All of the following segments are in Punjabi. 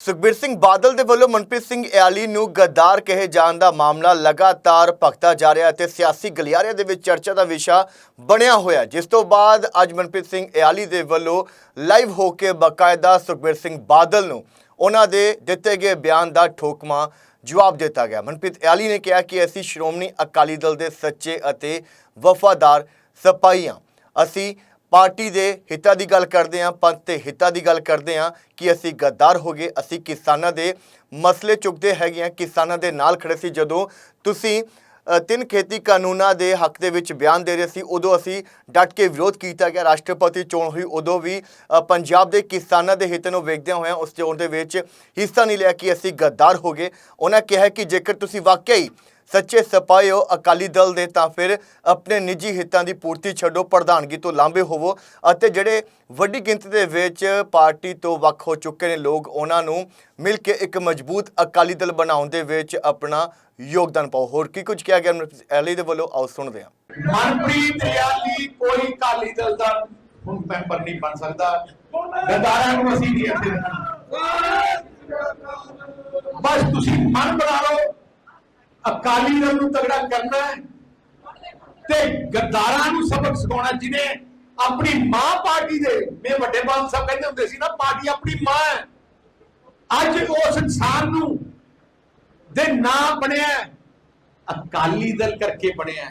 ਸੁਖਬੀਰ ਸਿੰਘ ਬਾਦਲ ਦੇ ਵੱਲੋਂ ਮਨਪ੍ਰੀਤ ਸਿੰਘ ਇਆਲੀ ਨੂੰ ਗੱਦਾਰ ਕਹੇ ਜਾਣ ਦਾ ਮਾਮਲਾ ਲਗਾਤਾਰ ਭਖਦਾ ਜਾ ਰਿਹਾ ਅਤੇ ਸਿਆਸੀ ਗਲਿਆਰਿਆਂ ਦੇ ਵਿੱਚ ਚਰਚਾ ਦਾ ਵਿਸ਼ਾ ਬਣਿਆ ਹੋਇਆ ਜਿਸ ਤੋਂ ਬਾਅਦ ਅੱਜ ਮਨਪ੍ਰੀਤ ਸਿੰਘ ਇਆਲੀ ਦੇ ਵੱਲੋਂ ਲਾਈਵ ਹੋ ਕੇ ਬਕਾਇਦਾ ਸੁਖਬੀਰ ਸਿੰਘ ਬਾਦਲ ਨੂੰ ਉਹਨਾਂ ਦੇ ਦਿੱਤੇ ਗਏ ਬਿਆਨ ਦਾ ਠੋਕਮਾ ਜਵਾਬ ਦਿੱਤਾ ਗਿਆ। ਮਨਪ੍ਰੀਤ ਇਆਲੀ ਨੇ ਕਿਹਾ ਕਿ ਅਸੀਂ ਸ਼੍ਰੋਮਣੀ ਅਕਾਲੀ ਦਲ ਦੇ ਸੱਚੇ ਅਤੇ ਵਫਾਦਾਰ ਸਿਪਾਹੀ ਹਾਂ ਅਸੀਂ ਪਾਰਟੀ ਦੇ ਹਿੱਤਾਂ ਦੀ ਗੱਲ ਕਰਦੇ ਹਾਂ, ਪੰਥ ਦੇ ਹਿੱਤਾਂ ਦੀ ਗੱਲ ਕਰਦੇ ਹਾਂ ਕਿ ਅਸੀਂ ਗੱਦਾਰ ਹੋ ਗਏ, ਅਸੀਂ ਕਿਸਾਨਾਂ ਦੇ ਮਸਲੇ ਚੁੱਕਦੇ ਹੈਗੇ ਹਾਂ, ਕਿਸਾਨਾਂ ਦੇ ਨਾਲ ਖੜੇ ਸੀ। ਜਦੋਂ ਤੁਸੀਂ ਤਿੰਨ ਖੇਤੀ ਕਾਨੂੰਨਾਂ ਦੇ ਹੱਕ ਦੇ ਵਿੱਚ ਬਿਆਨ ਦੇ ਰਹੇ ਸੀ, ਉਦੋਂ ਅਸੀਂ ਡਟ ਕੇ ਵਿਰੋਧ ਕੀਤਾ ਗਿਆ। ਰਾਸ਼ਟਰਪਤੀ ਚੋਣ ਹੋਈ, ਉਦੋਂ ਵੀ ਪੰਜਾਬ ਦੇ ਕਿਸਾਨਾਂ ਦੇ ਹਿੱਤ ਨੂੰ ਵੇਖਦਿਆਂ ਹੋਇਆਂ ਉਸ ਚੋਣ ਦੇ ਵਿੱਚ ਹਿੱਸਾ ਨਹੀਂ ਲਿਆ ਕਿ ਅਸੀਂ ਗੱਦਾਰ ਹੋ ਗਏ। ਉਹਨਾਂ ਕਿਹਾ ਕਿ ਜੇਕਰ ਤੁਸੀਂ ਵਾਕਿਆ ਹੀ ਸੱਚੇ ਸਿਪਾਹੀ ਹੋ, ਅਕਾਲੀ ਦਲ ਦੇ, ਤਾਂ ਫਿਰ ਆਪਣੇ ਨਿੱਜੀ ਹਿੱਤਾਂ ਦੀ ਪੂਰਤੀ ਛੱਡੋ, ਪ੍ਰਧਾਨਗੀ ਤੋਂ ਲਾਂਭੇ ਹੋਵੋ। ਅਤੇ ਜਿਹੜੇ ਵੱਡੀ ਗਿਣਤੀ ਦੇ ਵਿੱਚ ਪਾਰਟੀ ਤੋਂ ਵੱਖ ਹੋ ਚੁੱਕੇ ਨੇ ਲੋਕ, ਉਹਨਾਂ ਨੂੰ ਮਿਲ ਕੇ ਇੱਕ ਮਜ਼ਬੂਤ ਅਕਾਲੀ ਦਲ ਬਣਾਉਣ ਦੇ ਵਿੱਚ ਆਪਣਾ ਯੋਗਦਾਨ ਪਾਓ। ਹੋਰ ਕੀ ਕੁਝ ਕਿਹਾ ਗਿਆ? ਐਲੀ ਦੇ ਵੱਲੋਂ ਆਓ ਸੁਣਦੇ ਹਾਂ। ਮਨਪ੍ਰੀਤ ਯਾਲੀ ਕੋਈ ਕਾਲੀ ਦਲ ਦਾ ਹੁਣ ਮੈਂਬਰ ਨਹੀਂ ਬਣ ਸਕਦਾ। ਗਦਾਰਾਂ ਨੂੰ ਅਸੀਂ ਨਹੀਂ ਇੱਥੇ ਬਸ ਤੁਸੀਂ ਮਨ ਬਣਾ ਲਓ। ਅਕਾਲੀ ਦਲ ਨੂੰ ਤਗੜਾ ਕਰਨਾ ਹੈ ਤੇ ਗਦਾਰਾਂ ਨੂੰ ਸਬਕ ਸਿਖਾਉਣਾ ਜਿਹਨੇ ਆਪਣੀ ਮਾਂ ਪਾਰਟੀ ਦੇ ਮੇ ਵੱਡੇ ਬਾਲ ਸਾਹਿਬ ਕਹਿੰਦੇ ਹੁੰਦੇ ਸੀ ਨਾ ਪਾਰਟੀ ਆਪਣੀ ਮਾਂ ਹੈ ਅੱਜ ਉਸ ਇਨਸਾਨ ਨੂੰ ਦੇ ਨਾਂ ਬਣਿਆ ਹੈ, ਅਕਾਲੀ ਦਲ ਕਰਕੇ ਬਣਿਆ ਹੈ।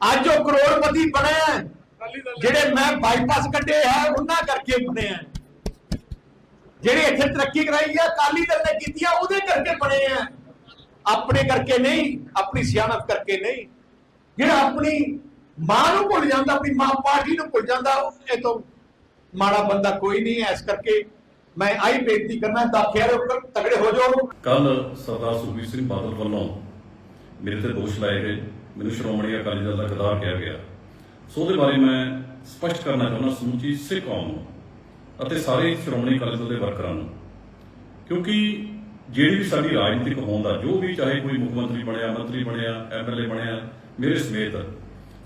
ਅੱਜ ਉਹ ਕਰੋੜਪਤੀ ਬਣਿਆ ਹੈ। ਜਿਹੜੇ ਮੈਂ ਬਾਈਪਾਸ ਕੱਢੇ ਹੈ ਉਹਨਾਂ ਕਰਕੇ ਬਣਿਆ ਹੈ। ਜਿਹੜੇ ਇੱਥੇ ਤਰੱਕੀ ਕਰਾਈ ਹੈ ਅਕਾਲੀ ਦਲ ਨੇ ਕੀਤੀ ਆ ਉਹਦੇ ਕਰਕੇ ਬਣੇ ਆ ਆਪਣੇ ਕਰਕੇ ਨਹੀਂ, ਆਪਣੀ ਸਿਆਣਪ ਕਰਕੇ ਨਹੀਂ। ਜਿਹੜਾ ਆਪਣੀ ਮਾਂ ਨੂੰ ਭੁੱਲ ਜਾਂਦਾ, ਆਪਣੀ ਮਾਂ ਪਾਰਟੀ ਨੂੰ ਭੁੱਲ ਜਾਂਦਾ, ਇਹ ਤੋਂ ਮਾੜਾ ਬੰਦਾ ਕੋਈ ਨਹੀਂ ਹੈ। ਇਸ ਕਰਕੇ ਮੈਂ ਆਈ ਬੇਨਤੀ ਕਰਨਾ ਤਾਂ ਖੈਰ ਤਗੜੇ ਹੋ ਜਾਓ। ਕੱਲ ਸਰਦਾਰ ਸੁਖਬੀਰ ਸਿੰਘ ਬਾਦਲ ਵੱਲੋਂ ਮੇਰੇ ਤੇ ਦੋਸ਼ ਲਾਏ ਗਏ। ਮੈਨੂੰ ਸ਼੍ਰੋਮਣੀ ਅਕਾਲੀ ਦਲ ਦਾ ਗਦਾਰ ਕਿਹਾ ਗਿਆ। ਸੋ ਉਹਦੇ ਬਾਰੇ ਮੈਂ ਸਪਸ਼ਟ ਕਰਨਾ ਚਾਹੁੰਦਾ, ਸਮੁੱਚੀ ਸਿੱਖ ਕੌਮ ਨੂੰ ਅਤੇ ਸਾਰੇ ਸ਼੍ਰੋਮਣੀ ਅਕਾਲੀ ਦਲ ਦੇ ਵਰਕਰਾਂ ਨੂੰ। ਕਿਉਂਕਿ ਜਿਹੜੀ ਵੀ ਸਾਡੀ ਰਾਜਨੀਤਿਕ ਹੋਂਦ ਦਾ ਜੋ ਵੀ ਚਾਹੇ ਕੋਈ ਮੁੱਖ ਮੰਤਰੀ ਬਣਿਆ ਮੰਤਰੀ ਬਣਿਆ ਐਮਐਲਏ ਬਣਿਆ, ਮੇਰੇ ਸਮੇਤ,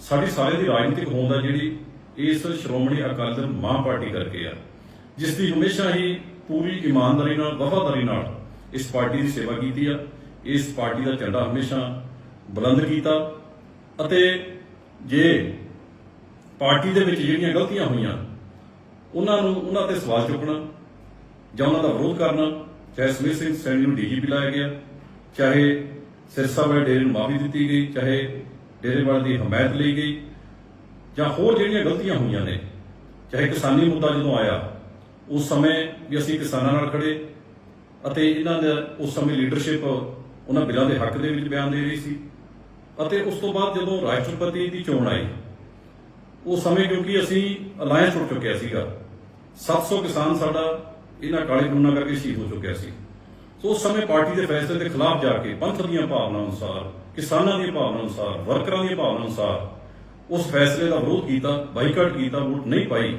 ਸਾਡੀ ਸਾਰੇ ਦੀ ਰਾਜਨੀਤਿਕ ਹੋਂਦ ਆ ਜਿਹੜੀ ਇਸ ਸ਼੍ਰੋਮਣੀ ਅਕਾਲੀ ਦਲ ਮਾਂ ਪਾਰਟੀ ਕਰਕੇ ਆ, ਜਿਸ ਦੀ ਹਮੇਸ਼ਾ ਹੀ ਪੂਰੀ ਇਮਾਨਦਾਰੀ ਨਾਲ, ਵਫਾਦਾਰੀ ਨਾਲ ਇਸ ਪਾਰਟੀ ਦੀ ਸੇਵਾ ਕੀਤੀ ਆ, ਇਸ ਪਾਰਟੀ ਦਾ ਝੰਡਾ ਹਮੇਸ਼ਾ ਬੁਲੰਦ ਕੀਤਾ ਅਤੇ ਜੇ ਪਾਰਟੀ ਦੇ ਵਿੱਚ ਜਿਹੜੀਆਂ ਗਲਤੀਆਂ ਹੋਈਆਂ, ਉਹਨਾਂ ਨੂੰ, ਉਹਨਾਂ ਤੇ ਸਵਾਲ ਚੁੱਕਣਾ ਜਾਂ ਉਹਨਾਂ ਦਾ ਵਿਰੋਧ ਕਰਨਾ ਚਾਹੇ ਸਮੀਰ ਸਿੰਘ ਸੈਣੀ ਨੂੰ ਡੀਜੀਪੀ ਲਾਇਆ ਗਿਆ, ਚਾਹੇ ਸਿਰਸਾ ਵਾਲੇ ਡੇਰੇ ਨੂੰ ਮਾਫੀ ਦਿੱਤੀ ਗਈ, ਚਾਹੇ ਡੇਰੇ ਵਾਲੇ ਦੀ ਹਮਾਇਤ ਲਈ ਗਈ, ਜਾਂ ਹੋਰ ਜਿਹੜੀਆਂ ਗਲਤੀਆਂ ਹੋਈਆਂ ਨੇ, ਚਾਹੇ ਕਿਸਾਨੀ ਮੁੱਦਾ ਜਦੋਂ ਆਇਆ, ਉਸ ਸਮੇਂ ਵੀ ਅਸੀਂ ਕਿਸਾਨਾਂ ਨਾਲ ਖੜੇ ਅਤੇ ਇਹਨਾਂ ਦਾ ਉਸ ਸਮੇਂ ਲੀਡਰਸ਼ਿਪ ਉਹਨਾਂ ਬਿੱਲਾਂ ਦੇ ਹੱਕ ਦੇ ਵਿੱਚ ਬਿਆਨ ਦੇ ਰਹੀ ਸੀ ਅਤੇ ਉਸ ਤੋਂ ਬਾਅਦ ਜਦੋਂ ਰਾਸ਼ਟਰਪਤੀ ਦੀ ਚੋਣ ਆਈ, ਉਸ ਸਮੇਂ ਕਿਉਂਕਿ ਅਸੀਂ ਅਲਾਇੰਸ ਟੁੱਟ ਚੁੱਕਿਆ ਸੀਗਾ 700 ਕਿਸਾਨ ਸਾਡਾ ਇਹਨਾਂ ਕਾਲੇ ਕਾਨੂੰਨਾਂ ਕਰਕੇ ਸ਼ਹੀਦ ਹੋ ਚੁੱਕਿਆ ਸੀ। ਸੋ ਉਸ ਸਮੇਂ ਪਾਰਟੀ ਦੇ ਫੈਸਲੇ ਦੇ ਖਿਲਾਫ ਜਾ ਕੇ ਪੰਥ ਦੀਆਂ ਭਾਵਨਾਵਾਂ ਅਨੁਸਾਰ, ਕਿਸਾਨਾਂ ਦੀਆਂ ਭਾਵਨਾਵਾਂ ਅਨੁਸਾਰ, ਵਰਕਰਾਂ ਦੀਆਂ ਭਾਵਨਾਵਾਂ ਅਨੁਸਾਰ ਉਸ ਫੈਸਲੇ ਦਾ ਵਿਰੋਧ ਕੀਤਾ, ਬਾਈਕਾਟ ਕੀਤਾ, ਵੋਟ ਨਹੀਂ ਪਾਈ।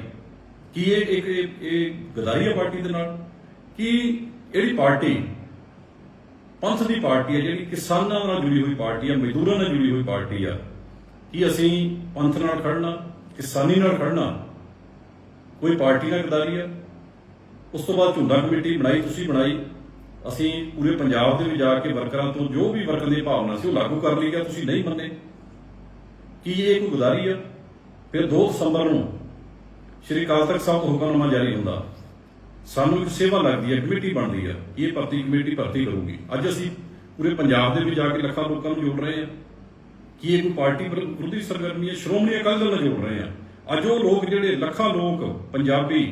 ਕੀ ਇਹ ਇੱਕ ਇਹ- ਗਦਾਰੀ ਹੈ ਪਾਰਟੀ ਦੇ ਨਾਲ? ਕਿ ਜਿਹੜੀ ਪਾਰਟੀ ਪੰਥ ਦੀ ਪਾਰਟੀ ਹੈ ਜਿਹੜੀ ਕਿਸਾਨਾਂ ਨਾਲ ਜੁੜੀ ਹੋਈ ਪਾਰਟੀ ਹੈ ਮਜ਼ਦੂਰਾਂ ਨਾਲ ਜੁੜੀ ਹੋਈ ਪਾਰਟੀ ਆ, ਕਿ ਅਸੀਂ ਪੰਥ ਨਾਲ ਖੜਨਾ ਕਿਸਾਨੀ ਨਾਲ ਖੜਨਾ ਕੋਈ ਪਾਰਟੀ ਨਾਲ ਗਦਾਰੀ ਹੈ ਉਸ ਤੋਂ ਬਾਅਦ ਝੁੰਡਾ ਕਮੇਟੀ ਬਣਾਈ, ਤੁਸੀਂ ਬਣਾਈ। ਅਸੀਂ ਪੂਰੇ ਪੰਜਾਬ ਦੇ ਵਿੱਚ ਜਾ ਕੇ ਵਰਕਰਾਂ ਤੋਂ ਜੋ ਵੀ ਵਰਕਰ ਦੀ ਭਾਵਨਾ ਸੀ ਉਹ ਲਾਗੂ ਕਰ ਲਈ ਗਿਆ ਤੁਸੀਂ ਨਹੀਂ ਮੰਨੇ। ਕੀ ਇਹ ਕੋਈ ਗਦਾਰੀ ਆ? ਫਿਰ 2 ਦਸੰਬਰ ਨੂੰ ਸ਼੍ਰੀ ਅਕਾਲ ਤਖਤ ਸਾਹਿਬ ਤੋਂ ਹੁਕਮਨਾਮਾ ਜਾਰੀ ਹੁੰਦਾ। ਸਾਨੂੰ ਇੱਕ ਸੇਵਾ ਲੱਗਦੀ ਹੈ ਕਮੇਟੀ ਬਣਦੀ ਹੈ ਇਹ ਭਰਤੀ ਕਮੇਟੀ ਭਰਤੀ ਕਰੂਗੀ। ਅੱਜ ਅਸੀਂ ਪੂਰੇ ਪੰਜਾਬ ਦੇ ਵਿੱਚ ਜਾ ਕੇ ਲੱਖਾਂ ਲੋਕਾਂ ਨੂੰ ਜੋੜ ਰਹੇ ਹਾਂ ਕੀ ਇਹ ਕੋਈ ਪਾਰਟੀ ਵਿਰੋਧੀ ਸਰਗਰਮੀ ਹੈ ਸ਼੍ਰੋਮਣੀ ਅਕਾਲੀ ਦਲ ਨਾਲ ਜੋੜ ਰਹੇ ਹਾਂ ਅੱਜ ਉਹ ਲੋਕ ਜਿਹੜੇ ਲੱਖਾਂ ਲੋਕ ਪੰਜਾਬੀ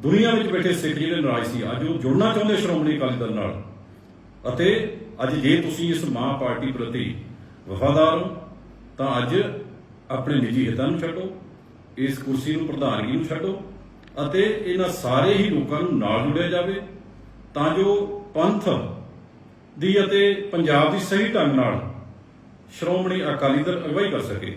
ਦੁਨੀਆ ਵਿੱਚ ਬੈਠੇ ਸਿੱਖ ਜਿਹੜੇ ਨਾਰਾਜ਼ ਸੀ, ਅੱਜ ਉਹ ਜੁੜਨਾ ਚਾਹੁੰਦੇ ਸ਼੍ਰੋਮਣੀ ਅਕਾਲੀ ਦਲ ਨਾਲ। ਅਤੇ ਅੱਜ ਜੇ ਤੁਸੀਂ ਇਸ ਮਾਂ ਪਾਰਟੀ ਪ੍ਰਤੀ ਵਫਾਦਾਰ ਹੋ, ਤਾਂ ਅੱਜ ਆਪਣੇ ਨਿੱਜੀ ਹਿੱਤਾਂ ਨੂੰ ਛੱਡੋ, ਇਸ ਕੁਰਸੀ ਨੂੰ ਪ੍ਰਧਾਨਗੀ ਨੂੰ ਛੱਡੋ, ਅਤੇ ਇਹਨਾਂ ਸਾਰੇ ਹੀ ਲੋਕਾਂ ਨੂੰ ਨਾਲ ਜੁੜਿਆ ਜਾਵੇ, ਤਾਂ ਜੋ ਪੰਥ ਦੀ ਅਤੇ ਪੰਜਾਬ ਦੀ ਸਹੀ ਢੰਗ ਨਾਲ ਸ਼੍ਰੋਮਣੀ ਅਕਾਲੀ ਦਲ ਅਗਵਾਈ ਕਰ ਸਕੇ।